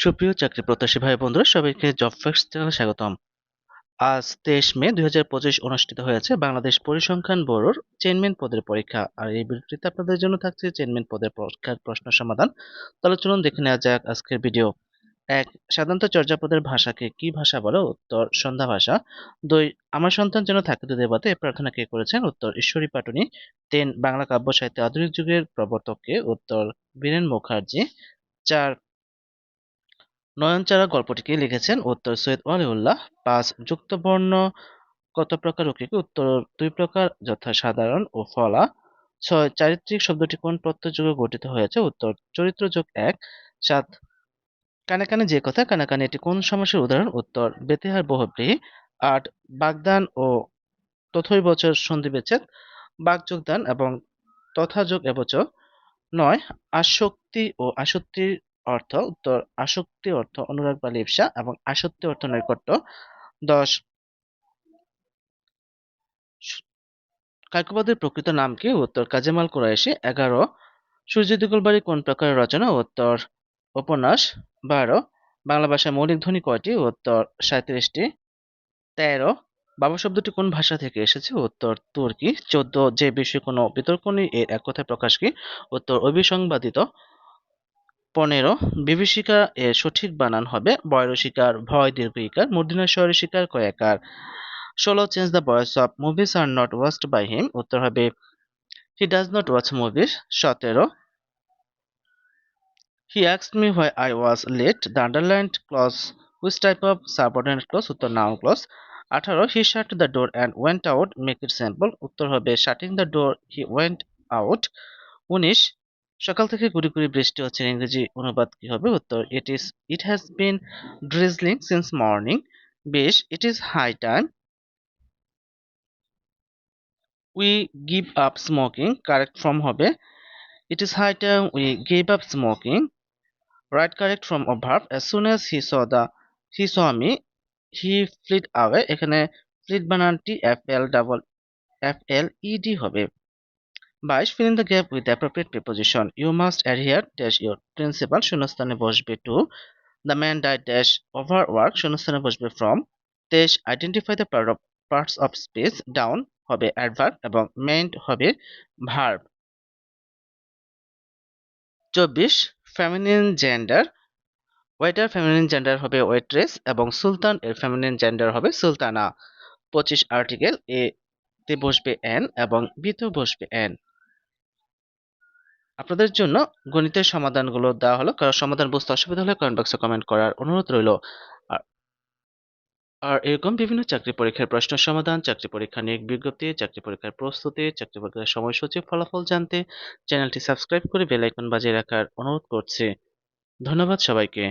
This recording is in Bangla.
সুপ্রিয় চাকরি প্রত্যাশী ভাই বন্ধুরা, সবাইকে জব ফ্যাক্টস চ্যানেলে স্বাগতম। আজ তেইশ মে দুই হাজার পঁচিশ অনুষ্ঠিত হয়েছে বাংলাদেশ পরিসংখ্যান ব্যুরোর চেয়ারম্যান পদের পরীক্ষা। আর এই ভিডিওটিতে আপনাদের জন্য থাকছে চেয়ারম্যান পদের পরীক্ষার প্রশ্ন সমাধান। তাহলে চলুন দেখে নেওয়া যাক আজকের ভিডিও। এক, সাধারণত চর্যাপদের ভাষাকে কি ভাষা বলে? উত্তর, সন্ধ্যা ভাষা। দুই, আমার সন্তান যেন থাকে দুধে বাতে এ প্রার্থনা কে করেছেন? উত্তর, ঈশ্বরী পাটুনি। তিন, বাংলা কাব্য সাহিত্যে আধুনিক যুগের প্রবর্তককে উত্তর, বীরেন মুখার্জি। চার নয়নচারা গল্পটিকে লিখেছেন উত্তর সৈয়দ ওয়ালিউল্লাহ। পাঁচ, যুক্তবর্ণ, কত প্রকার ও কি কি? উত্তর, দুই প্রকার যথা সাধারণ ও ফলা। ছয়, চারিত্রিক শব্দটি কোন প্রত্যয় যুগে গঠিত হয়েছে? উত্তর চরিত্র যোগ এক। সাত, কানে কানে যে কথা, কানে কানে এটি কোন সমাসের উদাহরণ? উত্তর, বেতেহার বহুব্রীহি আট, বাগদান ও তথৈ বছর সন্ধি বিচ্ছেদ বাগযোগদান এবং তথাযোগ এবচ নয়, আসক্তি ও আসক্তির অর্থ, উত্তর আসক্তি অর্থ, অনুরাগ বা লিপ্সা এবং আসক্তি অর্থ নৈকট্য। দশ কায়কবাদের প্রকৃত নাম কি? উত্তর, কাজেমাল কুরাইশি। এগারো সূর্য দিগলবাড়ি কোন প্রকারের রচনা? উত্তর, উপন্যাস। বারো, বাংলা ভাষায় মৌলিক ধ্বনি কয়টি? উত্তর সাঁত্রিশটি তেরো বাবা শব্দটি কোন ভাষা থেকে এসেছে? উত্তর, তুর্কি। চোদ্দ, যে বিষয়ে কোনো বিতর্ক নেই, এর এক কথায় প্রকাশ কি? উত্তর, অভিসংবাদিত। পনেরো বিভীষিকা এর সঠিক বানান হবে বয়রসিকার ভয় দীর্ঘ ইকার মূর্ধন্য স্বরে শিকার কয়াকার ষোলো change the voice of movies are not watched by him উত্তর হবে he does not watch movies সতেরো he asked me why I was late. The underlined clause which type of subordinate clause উত্তর noun clause আঠারো হি shut the door and went out make it simple উত্তর হবে shutting the door he went out উনিশ সকাল থেকে গুড়ি গুড়ি বৃষ্টি হচ্ছে, ইংরেজি অনুবাদ কি হবে? উত্তর it is it has been drizzling since morning বিশ it is high time we give up smoking correct form হবে it is high time we give up smoking right correct form of verb as soon as he saw the he saw me he fleet away এখানে fleet বানানটি F L double F L E D হবে। বাইশ in the gap with the appropriate preposition you must adhere dash your principal শূন্যস্থানে বসবে to the man died dash overwork শূন্যস্থানে বসবে from তেইশ identify the part of parts of speech down হবে adverb এবং meant হবে verb চব্বিশ feminine gender waiter feminine gender হবে ওয়েট্রেস এবং সুলতান এর ফেমিনিন জেন্ডার হবে সুলতানা পঁচিশ আর্টিকেল এ তে বসবে এন এবং বিতে বসবে এন আপনাদের জন্য গণিতের সমাধানগুলো দেওয়া হলো। কারণ সমাধান বুঝতে অসুবিধা হলে কমেন্ট বক্সে কমেন্ট করার অনুরোধ রইল। আর এরকম বিভিন্ন চাকরি পরীক্ষার প্রশ্ন সমাধান, চাকরি পরীক্ষা নিয়োগ বিজ্ঞপ্তি, চাকরি পরীক্ষার প্রস্তুতি, চাকরি পরীক্ষার সময়সূচি, ফলাফল জানতে চ্যানেলটি সাবস্ক্রাইব করে বেল আইকন বাজিয়ে রাখার অনুরোধ করছি। ধন্যবাদ সবাইকে।